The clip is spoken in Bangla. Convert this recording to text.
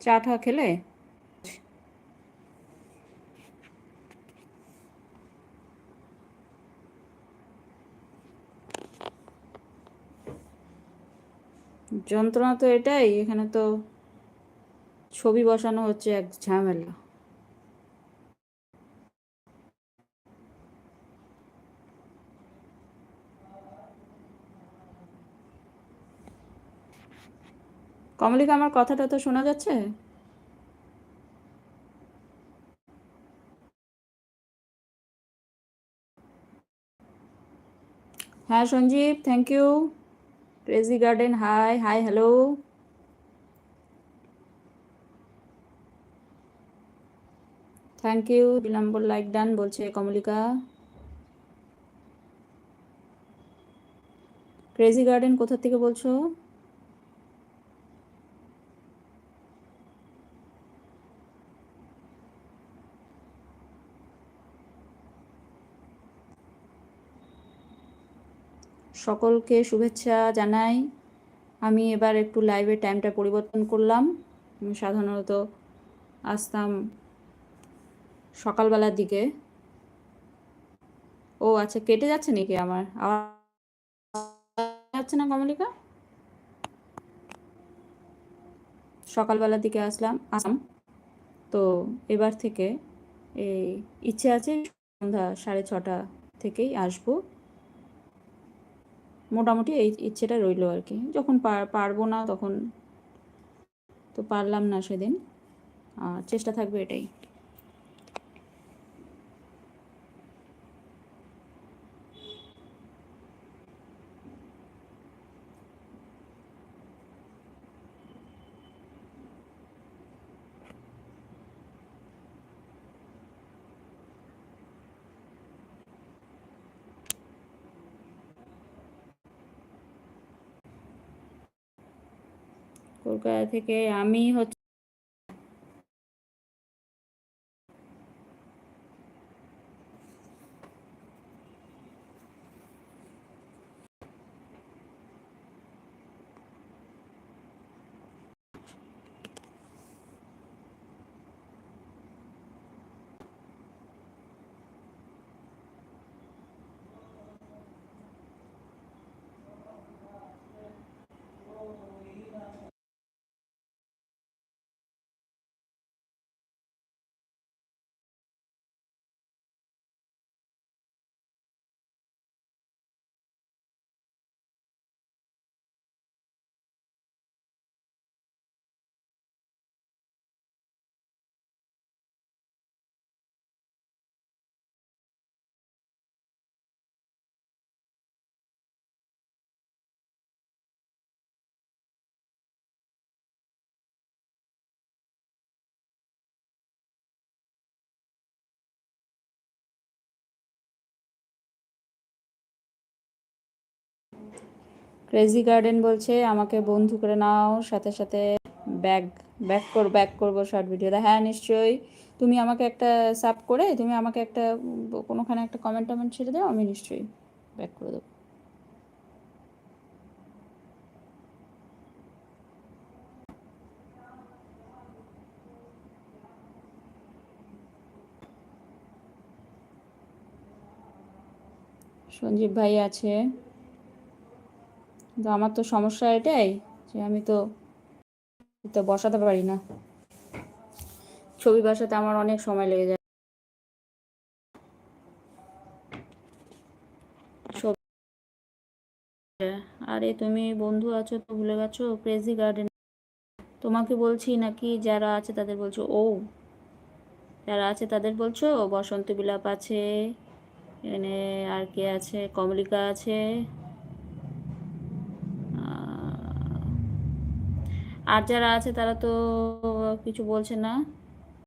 চা ঠা খেলে? যন্ত্রণা তো এটাই এখানে তো ছবি বসানো হচ্ছে এক ঝামেলা। কমলিকা, আমার কথাটা তো শোনা যাচ্ছে? হ্যাঁ Sanjib thank you crazy garden hi hi hello thank you দুই নম্বর লাইক ডান বলছে কমলিকা। ক্রেজি গার্ডেন কোথা থেকে বলছো? সকলকে শুভেচ্ছা জানাই। আমি এবার একটু লাইভের টাইমটা পরিবর্তন করলাম। আমি সাধারণত আসতাম সকালবেলার দিকে। ও আচ্ছা কেটে যাচ্ছে নাকি আমার? আওয়াজ যাচ্ছে না কমলিকা? সকালবেলার দিকে আসলাম আসাম তো এবার থেকে এই, ইচ্ছে আছে সন্ধ্যা সাড়ে ছটা থেকেই আসব। মোটামুটি এই ইচ্ছেটা রইল আর কি। যখন পারব না তখন তো পারলাম না সেদিন। আর চেষ্টা থাকবে এটাই। কলকাতা থেকে আমি হচ্ছে ক্রেজি গার্ডেন বলছে, আমাকে বন্ধু করে নাও, সাথে সাথে ব্যাগ ব্যাক কর ব্যাক করব শর্ট ভিডিওতে হ্যাঁ নিশ্চয়ই। তুমি আমাকে একটা সাব করে, তুমি আমাকে একটা, কোনোখানে একটা কমেন্ট টমেন্ট ছেড়ে দাও, আমি নিশ্চয়ই ব্যাক করে দেবো। সঞ্জীব ভাই আছে। কিন্তু আমার তো সমস্যা এটাই যে আমি তো তো বসাতে পারি না। ছবি বসাতে আমার অনেক সময় লেগে যায়। আরে তুমি বন্ধু আছো তো ভুলে গেছো? ক্রেজি গার্ডেন তোমাকে বলছি নাকি যারা আছে তাদের বলছো? ও। যারা আছে তাদের বলছো? বসন্ত বিলাপ আছে এখানে আর কে আছে? কমলিকা আছে। আর যারা আছে তারা তো কিছু বলছে না।